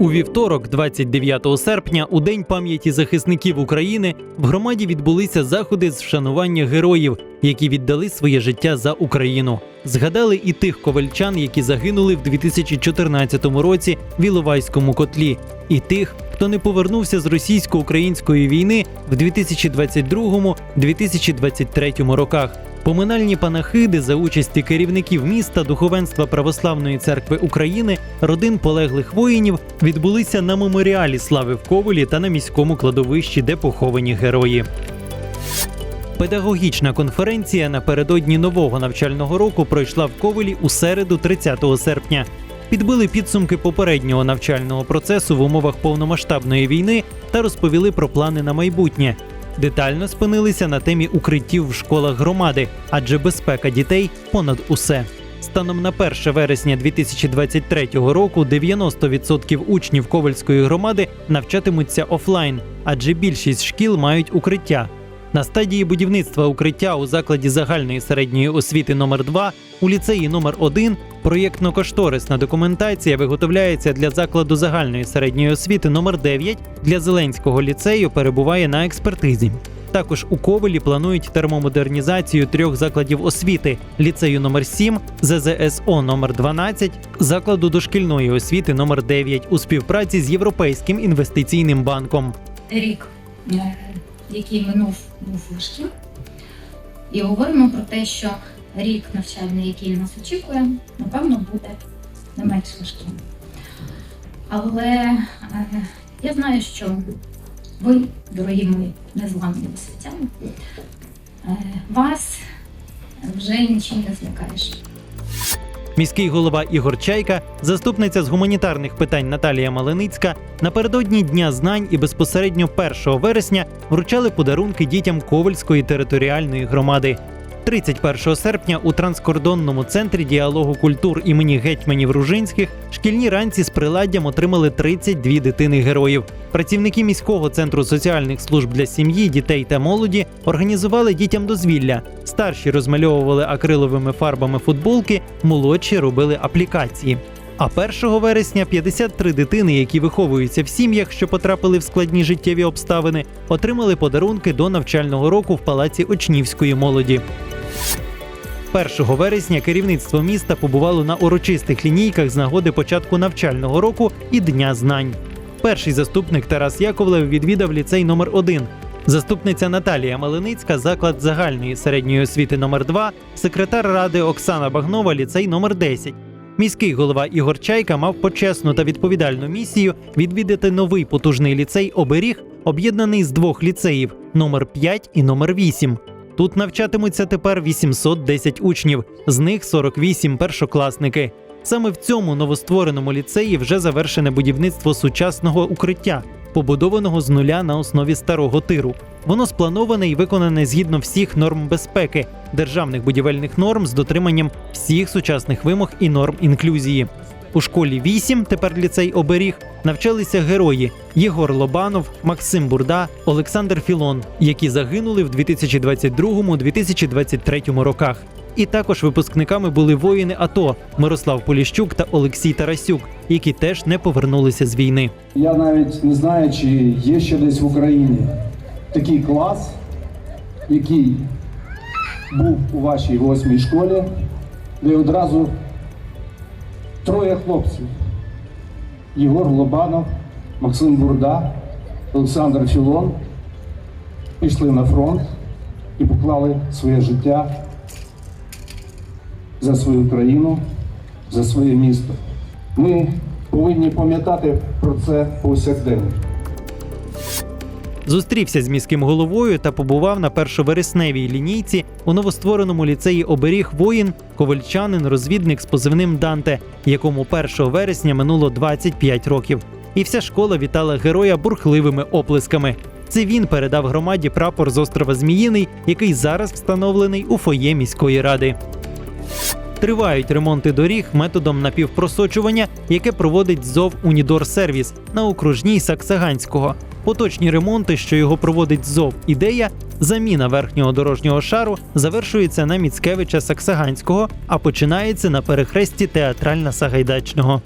У вівторок, 29 серпня, у день пам'яті захисників України, в громаді відбулися заходи з вшанування героїв, які віддали своє життя за Україну. Згадали і тих ковальчан, які загинули в 2014 році в Іловайському котлі, і тих, хто не повернувся з російсько-української війни в 2022-2023 роках. Поминальні панахиди за участі керівників міста, духовенства Православної церкви України, родин полеглих воїнів відбулися на меморіалі слави в Ковелі та на міському кладовищі, де поховані герої. Педагогічна конференція напередодні нового навчального року пройшла в Ковелі у середу, 30 серпня. Підбили підсумки попереднього навчального процесу в умовах повномасштабної війни та розповіли про плани на майбутнє. Детально спинилися на темі укриттів в школах громади, адже безпека дітей понад усе. Станом на 1 вересня 2023 року 90% учнів Ковальської громади навчатимуться офлайн, адже більшість шкіл мають укриття. На стадії будівництва укриття у закладі загальної середньої освіти номер 2 у ліцеї номер 1 проєктно-кошторисна документація виготовляється для закладу загальної середньої освіти номер 9 для Зеленського ліцею перебуває на експертизі. Також у Ковелі планують термомодернізацію трьох закладів освіти: ліцею номер 7 ЗЗСО номер 12 закладу дошкільної освіти номер 9 у співпраці з Європейським інвестиційним банком. рік, е, який минув, був важким. І говоримо про те, що рік навчальний, який нас очікує, напевно, буде не менш важким. Але е, я знаю, що ви, дорогі мої незламні освітяни, е, вас вже нічим не злякаєш. Міський голова Ігор Чайка, заступниця з гуманітарних питань Наталія Малиницька напередодні Дня знань і безпосередньо 1 вересня вручали подарунки дітям Ковальської територіальної громади. 31 серпня у транскордонному центрі діалогу культур імені гетьманів Ружинських шкільні ранці з приладдям отримали 32 дитини героїв. Працівники міського центру соціальних служб для сім'ї, дітей та молоді організували дітям дозвілля. Старші розмальовували акриловими фарбами футболки, молодші робили аплікації. А 1 вересня 53 дитини, які виховуються в сім'ях, що потрапили в складні життєві обставини, отримали подарунки до навчального року в палаці Очнівської молоді. 1 вересня керівництво міста побувало на урочистих лінійках з нагоди початку навчального року і Дня знань. Перший заступник Тарас Яковлев відвідав ліцей номер 1 Заступниця Наталія Малиницька, заклад загальної середньої освіти номер 2 секретар ради Оксана Багнова, ліцей номер 10 Міський голова Ігор Чайка мав почесну та відповідальну місію відвідати новий потужний ліцей Оберіг, об'єднаний з двох ліцеїв номер 5 і номер 8. Тут навчатимуться тепер 810 учнів, з них 48 першокласники. Саме в цьому новоствореному ліцеї вже завершене будівництво сучасного укриття, побудованого з нуля на основі старого тиру. Воно сплановане і виконане згідно всіх норм безпеки, державних будівельних норм з дотриманням всіх сучасних вимог і норм інклюзії. У школі 8, тепер ліцей оберіг, навчалися герої Єгор Лобанов, Максим Бурда, Олександр Філон, які загинули в 2022-2023 роках. І також випускниками були воїни АТО Мирослав Поліщук та Олексій Тарасюк, які теж не повернулися з війни. Я навіть не знаю, чи є ще десь в Україні такий клас, який був у вашій восьмій школі, де одразу троє хлопців: Єгор Лобанов, Максим Бурда, Олександр Філон пішли на фронт і поклали своє життя за свою країну, за своє місто. Ми повинні пам'ятати про це повсякденно. Зустрівся з міським головою та побував на першовересневій лінійці у новоствореному ліцеї оберіг воїн, ковальчанин, розвідник з позивним Данте, якому 1 вересня минуло 25 років. І вся школа вітала героя бурхливими оплесками. Це він передав громаді прапор з острова Зміїний, який зараз встановлений у фоє міської ради. Тривають ремонти доріг методом напівпросочування, яке проводить ЗОВ Унідор Сервіс на окружній Саксаганського. Поточні ремонти, що його проводить ЗОВ ідея, заміна верхнього дорожнього шару завершується на Міцкевича Саксаганського, а починається на перехресті театральна Сагайдачного.